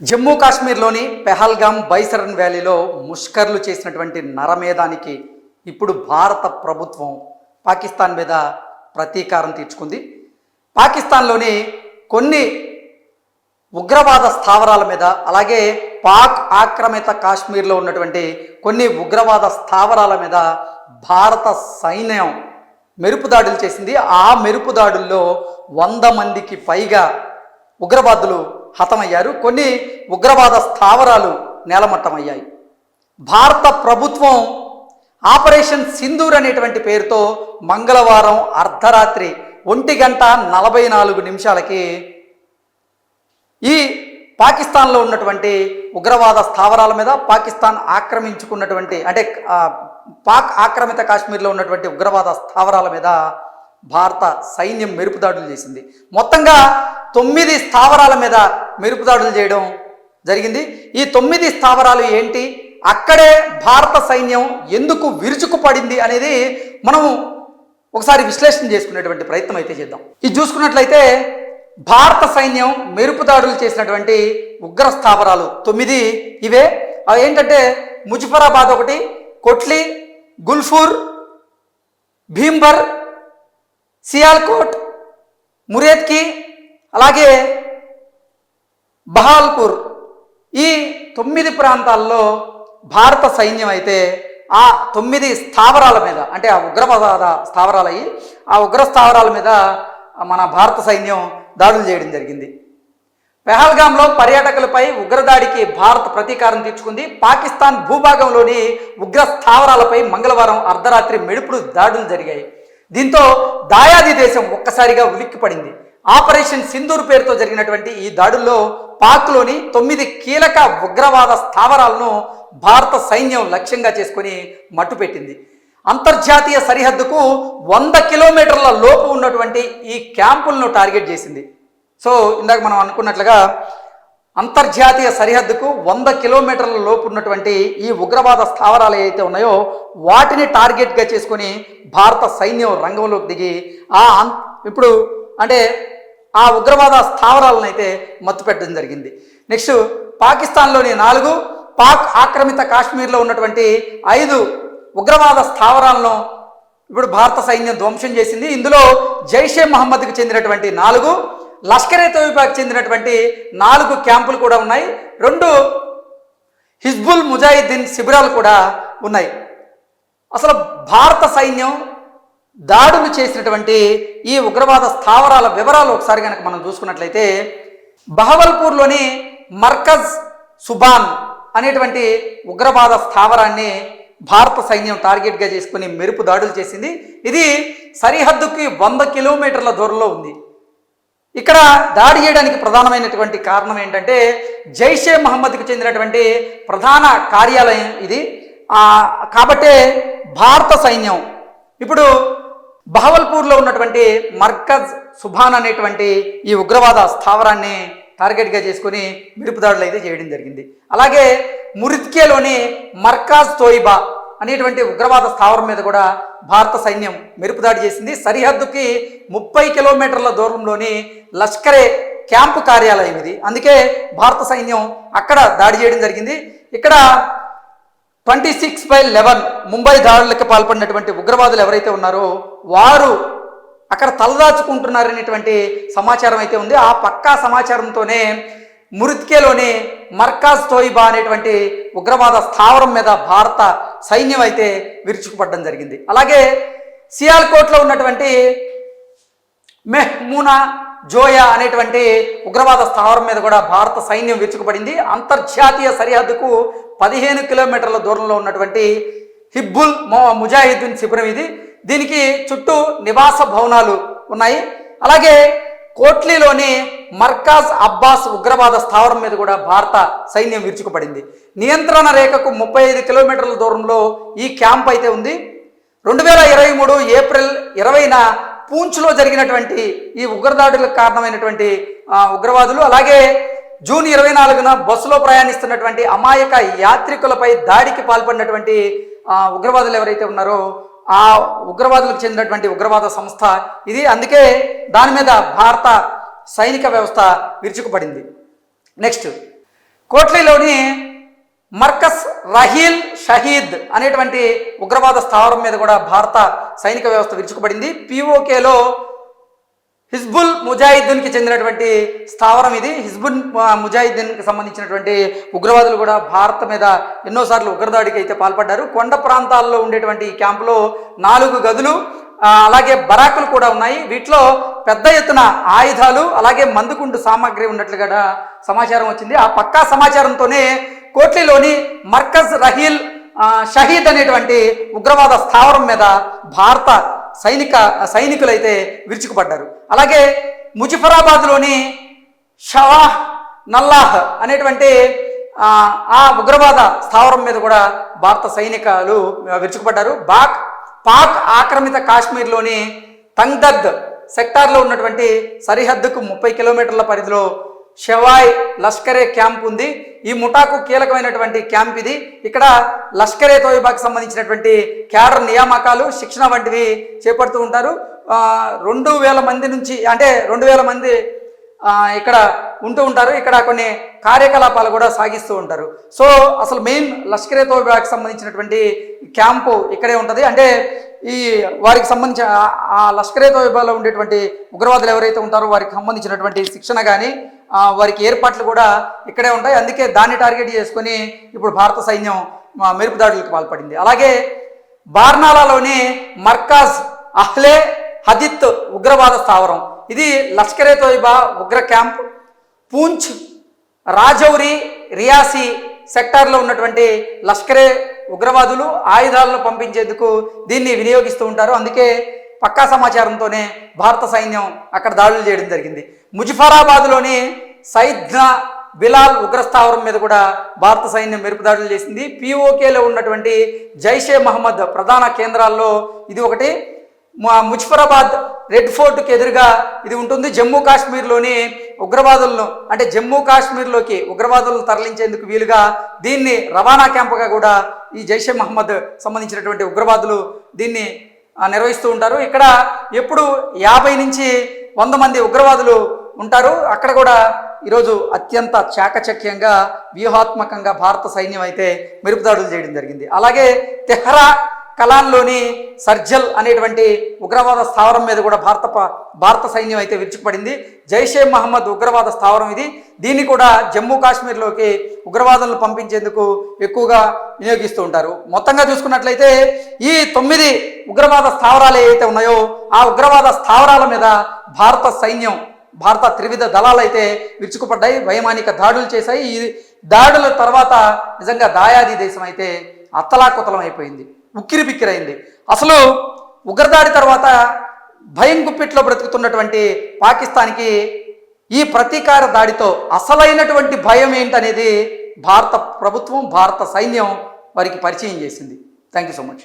జమ్మూ కాశ్మీర్లోని పెహల్గాం బైసరన్ వ్యాలీలో ముష్కర్లు చేసినటువంటి నరమేధానికి ఇప్పుడు భారత ప్రభుత్వం పాకిస్తాన్ మీద ప్రతీకారం తీర్చుకుంది. పాకిస్తాన్లోని కొన్ని ఉగ్రవాద స్థావరాల మీద అలాగే పాక్ ఆక్రమిత కాశ్మీర్లో ఉన్నటువంటి కొన్ని ఉగ్రవాద స్థావరాల మీద భారత సైన్యం మెరుపుదాడులు చేసింది. ఆ మెరుపు దాడుల్లో వంద మందికి పైగా ఉగ్రవాదులు హతమయ్యారు. కొన్ని ఉగ్రవాద స్థావరాలు నేలమట్టమయ్యాయి. భారత ప్రభుత్వం ఆపరేషన్ సింధూర్ అనేటువంటి పేరుతో మంగళవారం అర్ధరాత్రి ఒంటి గంట నలభై నాలుగు నిమిషాలకి ఈ పాకిస్తాన్లో ఉన్నటువంటి ఉగ్రవాద స్థావరాల మీద పాకిస్తాన్ ఆక్రమించుకున్నటువంటి అంటే పాక్ ఆక్రమిత కాశ్మీర్లో ఉన్నటువంటి ఉగ్రవాద స్థావరాల మీద భారత సైన్యం మెరుపుదాడులు చేసింది. మొత్తంగా తొమ్మిది స్థావరాల మీద మెరుపుదాడులు చేయడం జరిగింది. ఈ తొమ్మిది స్థావరాలు ఏంటి? అక్కడే భారత సైన్యం ఎందుకు విరుచుకుపడింది అనేది మనము ఒకసారి విశ్లేషణ చేసుకునేటువంటి ప్రయత్నం అయితే చేద్దాం. ఇది చూసుకున్నట్లయితే భారత సైన్యం మెరుపు దాడులు చేసినటువంటి ఉగ్ర స్థావరాలు తొమ్మిది ఇవే. అవి ఏంటంటే ముజఫరాబాద్ ఒకటి కొట్లి గుల్ఫూర్ భీంబర్ సియాల్కోట్ మురేత్కి అలాగే బహాల్పూర్ ఈ తొమ్మిది ప్రాంతాల్లో భారత సైన్యం అయితే ఆ తొమ్మిది స్థావరాల మీద అంటే ఆ ఉగ్రవాద స్థావరాలు అయ్యి ఆ ఉగ్ర స్థావరాల మీద మన భారత సైన్యం దాడులు చేయడం జరిగింది. పెహల్గాంలో పర్యాటకులపై ఉగ్రదాడికి భారత్ ప్రతీకారం తీర్చుకుంది. పాకిస్తాన్ భూభాగంలోని ఉగ్ర స్థావరాలపై మంగళవారం అర్ధరాత్రి మెడుపుడు దాడులు జరిగాయి. దీంతో దాయాది దేశం ఒక్కసారిగా ఉలిక్కిపడింది. ఆపరేషన్ సింధూర్ పేరుతో జరిగినటువంటి ఈ దాడుల్లో పాక్లోని తొమ్మిది కీలక ఉగ్రవాద స్థావరాలను భారత సైన్యం లక్ష్యంగా చేసుకుని మట్టుపెట్టింది. అంతర్జాతీయ సరిహద్దుకు వంద కిలోమీటర్ల లోపు ఉన్నటువంటి ఈ క్యాంపులను టార్గెట్ చేసింది. సో ఇందాక మనం అనుకున్నట్లుగా అంతర్జాతీయ సరిహద్దుకు వంద కిలోమీటర్ల లోపు ఉన్నటువంటి ఈ ఉగ్రవాద స్థావరాలు ఏవైతే ఉన్నాయో వాటిని టార్గెట్గా చేసుకొని భారత సైన్యం రంగంలోకి దిగి ఆ ఇప్పుడు అంటే ఆ ఉగ్రవాద స్థావరాలను అయితే మత్తు పెట్టడం జరిగింది. నెక్స్ట్ పాకిస్తాన్లోని నాలుగు పాక్ ఆక్రమిత కాశ్మీర్లో ఉన్నటువంటి ఐదు ఉగ్రవాద స్థావరాలను ఇప్పుడు భారత సైన్యం ధ్వంసం చేసింది. ఇందులో జైషే మహమ్మద్కు చెందినటువంటి నాలుగు లష్కరే తోయిబాకి చెందినటువంటి నాలుగు క్యాంపులు కూడా ఉన్నాయి. రెండు హిజ్బుల్ ముజాహిద్దీన్ శిబిరాలు కూడా ఉన్నాయి. అసలు భారత సైన్యం దాడులు చేసినటువంటి ఈ ఉగ్రవాద స్థావరాల వివరాలు ఒకసారి కనుక మనం చూసుకున్నట్లయితే బహవల్పూర్లోని మర్కజ్ సుబాన్ అనేటువంటి ఉగ్రవాద స్థావరాన్ని భారత సైన్యం టార్గెట్గా చేసుకుని మెరుపు దాడులు చేసింది. ఇది సరిహద్దుకి వంద కిలోమీటర్ల దూరంలో ఉంది. ఇక్కడ దాడి చేయడానికి ప్రధానమైనటువంటి కారణం ఏంటంటే జైషే మహమ్మద్కి చెందినటువంటి ప్రధాన కార్యాలయం ఇది. కాబట్టే భారత సైన్యం. ఇప్పుడు బహవల్పూర్లో ఉన్నటువంటి మర్కజ్ సుభాన్ అనేటువంటి ఈ ఉగ్రవాద స్థావరాన్ని టార్గెట్గా చేసుకుని మిరుపు దాడులు అయితే చేయడం జరిగింది. అలాగే మురిత్కేలోని మర్కాజ్ తోయిబా అనేటువంటి ఉగ్రవాద స్థావరం మీద కూడా భారత సైన్యం మెరుపు దాడి చేసింది. సరిహద్దుకి ముప్పై కిలోమీటర్ల దూరంలోని లష్కరే క్యాంపు కార్యాలయం ఇది. అందుకే భారత సైన్యం అక్కడ దాడి చేయడం జరిగింది. ఇక్కడ twenty six by eleven Mumbai దాడులకు పాల్పడినటువంటి ఉగ్రవాదులు ఎవరైతే ఉన్నారో వారు అక్కడ తలదాచుకుంటున్నారనేటువంటి సమాచారం అయితే ఉంది. ఆ పక్కా సమాచారంతోనే మురిత్కేలోని మర్కాజ్ తోయిబా అనేటువంటి ఉగ్రవాద స్థావరం మీద భారత సైన్యం అయితే విరుచుకుపడడం జరిగింది. అలాగే సియాల్కోట్లో ఉన్నటువంటి మెహ్మూనా జోయా అనేటువంటి ఉగ్రవాద స్థావరం మీద కూడా భారత సైన్యం విరుచుకుపడింది. అంతర్జాతీయ సరిహద్దుకు పదిహేను కిలోమీటర్ల దూరంలో ఉన్నటువంటి హిబ్బుల్ మొ ముజాహిద్దీన్ శిబిరం ఇది. దీనికి చుట్టూ నివాస భవనాలు ఉన్నాయి. అలాగే కోట్లీలోని మర్కాజ్ అబ్బాస్ ఉగ్రవాద స్థావరం మీద కూడా భారత సైన్యం విరుచుకుపడింది. నియంత్రణ రేఖకు ముప్పై ఐదు కిలోమీటర్ల దూరంలో ఈ క్యాంప్ అయితే ఉంది. రెండు వేల ఇరవై మూడు ఏప్రిల్ ఇరవైన పూంచ్లో జరిగినటువంటి ఈ ఉగ్రదాడులకు కారణమైనటువంటి ఉగ్రవాదులు అలాగే జూన్ ఇరవై నాలుగున బస్సులో ప్రయాణిస్తున్నటువంటి అమాయక యాత్రికులపై దాడికి పాల్పడినటువంటి ఉగ్రవాదులు ఎవరైతే ఉన్నారో ఆ ఉగ్రవాదులకు చెందినటువంటి ఉగ్రవాద సంస్థ ఇది. అందుకే దాని మీద భారత సైనిక వ్యవస్థ విరుచుకుపడింది. నెక్స్ట్ కోట్లీలోని మర్కస్ రహీల్ షహీద్ అనేటువంటి ఉగ్రవాద స్థావరం మీద కూడా భారత సైనిక వ్యవస్థ విరుచుకుపడింది. పిఓకేలో హిజ్బుల్ ముజాహిద్దీన్కి చెందినటువంటి స్థావరం ఇది. హిజ్బుల్ ఆ, ముజాహిద్దీన్కి సంబంధించినటువంటి ఉగ్రవాదులు కూడా భారత్ మీద ఎన్నోసార్లు ఉగ్రదాడికి అయితే పాల్పడ్డారు. కొండ ప్రాంతాల్లో ఉండేటువంటి ఈ క్యాంపులో నాలుగు గదులు అలాగే బరాకులు కూడా ఉన్నాయి. వీటిలో పెద్ద ఎత్తున ఆయుధాలు అలాగే మందుకుండు సామాగ్రి ఉన్నట్లుగా సమాచారం వచ్చింది. ఆ పక్కా సమాచారంతోనే కోట్లీలోని మర్కజ్ రహీల్ షహీద్ అనేటువంటి ఉగ్రవాద స్థావరం మీద భారత సైనిక సైనికులైతే విరుచుకుపడ్డారు. అలాగే ముజఫరాబాద్లోని షవాహ్ నల్లాహ్ అనేటువంటి ఆ, ఆ ఉగ్రవాద స్థావరం మీద కూడా భారత సైనికులు విరుచుకుపడ్డారు. బాక్ పాక్ ఆక్రమిత కాశ్మీర్లోని తంగ్దద్ సెక్టార్లో ఉన్నటువంటి సరిహద్దుకు ముప్పై కిలోమీటర్ల పరిధిలో షెవాయ్ లష్కరే క్యాంప్ ఉంది. ఈ ముఠాకు కీలకమైనటువంటి క్యాంప్ ఇది. ఇక్కడ లష్కరే తోయిబాకి సంబంధించినటువంటి క్యాడర్ నియామకాలు శిక్షణ వంటివి చేపడుతూ ఉంటారు. రెండు వేల మంది నుంచి అంటే రెండు వేల మంది ఇక్కడ ఉంటూ ఉంటారు. ఇక్కడ కొన్ని కార్యకలాపాలు కూడా సాగిస్తూ ఉంటారు. సో అసలు మెయిన్ లష్కరే తోయిబాకి సంబంధించినటువంటి క్యాంపు ఇక్కడే ఉంటుంది. అంటే ఈ వారికి సంబంధించిన ఆ- ఆ లష్కరే తోయిబాలో ఉండేటువంటి ఉగ్రవాదులు ఎవరైతే ఉంటారో వారికి సంబంధించినటువంటి శిక్షణ కానీ వారికి ఏర్పాట్లు కూడా ఇక్కడే ఉంటాయి. అందుకే దాన్ని టార్గెట్ చేసుకొని ఇప్పుడు భారత సైన్యం మెరుపు దాడులకు పాల్పడింది. అలాగే బార్నాలాలోని మర్కాజ్ అహ్లే హదిత్ ఉగ్రవాద స్థావరం. ఇది లష్కరే తోయిబా ఉగ్ర క్యాంప్ పూంచ్ రాజౌరి రియాసి సెక్టార్లో ఉన్నటువంటి లష్కరే ఉగ్రవాదులు ఆయుధాలను పంపించేందుకు దీన్ని వినియోగిస్తూ ఉంటారు. అందుకే పక్కా సమాచారంతోనే భారత సైన్యం అక్కడ దాడులు చేయడం జరిగింది. ముజఫరాబాద్లోని సైద్నా బిలాల్ ఉగ్రస్థావరం మీద కూడా భారత సైన్యం మెరుపు దాడులు చేసింది. పిఓకేలో ఉన్నటువంటి జైషే మహమ్మద్ ప్రధాన కేంద్రాల్లో ఇది ఒకటి. ముజఫరాబాద్ రెడ్ ఫోర్ట్కి ఎదురుగా ఇది ఉంటుంది. జమ్మూ కాశ్మీర్లోని ఉగ్రవాదులను అంటే జమ్మూ కాశ్మీర్లోకి ఉగ్రవాదులను తరలించేందుకు వీలుగా దీన్ని రవాణా క్యాంపుగా కూడా ఈ జైషే మహమ్మద్ సంబంధించినటువంటి ఉగ్రవాదులు దీన్ని నిర్వహిస్తూ ఉంటారు. ఇక్కడ ఎప్పుడు యాభై నుంచి వంద మంది ఉగ్రవాదులు ఉంటారు. అక్కడ కూడా ఈరోజు అత్యంత చాకచక్యంగా వ్యూహాత్మకంగా భారత సైన్యం అయితే మెరుపుదాడులు చేయడం జరిగింది. అలాగే తెహరా కలాన్లోని సర్జల్ అనేటువంటి ఉగ్రవాద స్థావరం మీద కూడా భారత భారత సైన్యం అయితే విరుచుకుపడింది. జైషే మహమ్మద్ ఉగ్రవాద స్థావరం ఇది. దీన్ని కూడా జమ్మూ కాశ్మీర్లోకి ఉగ్రవాదులను పంపించేందుకు ఎక్కువగా వినియోగిస్తూ ఉంటారు. మొత్తంగా చూసుకున్నట్లయితే ఈ తొమ్మిది ఉగ్రవాద స్థావరాలు ఏవైతే ఉన్నాయో ఆ ఉగ్రవాద స్థావరాల మీద భారత సైన్యం భారత త్రివిధ దళాలు అయితే విరుచుకుపడ్డాయి. వైమానిక దాడులు చేశాయి. ఈ దాడుల తర్వాత నిజంగా దాయాది దేశం అయితే అత్తలాకుతలం అయిపోయింది. ఉక్కిరి బిక్కిరైంది అసలు ఉగ్రదాడి తర్వాత భయం గుప్పిట్లో బ్రతుకుతున్నటువంటి పాకిస్తాన్కి ఈ ప్రతీకార దాడితో అసలైనటువంటి భయం ఏంటనేది భారత ప్రభుత్వం భారత సైన్యం వారికి పరిచయం చేసింది. Thank you so much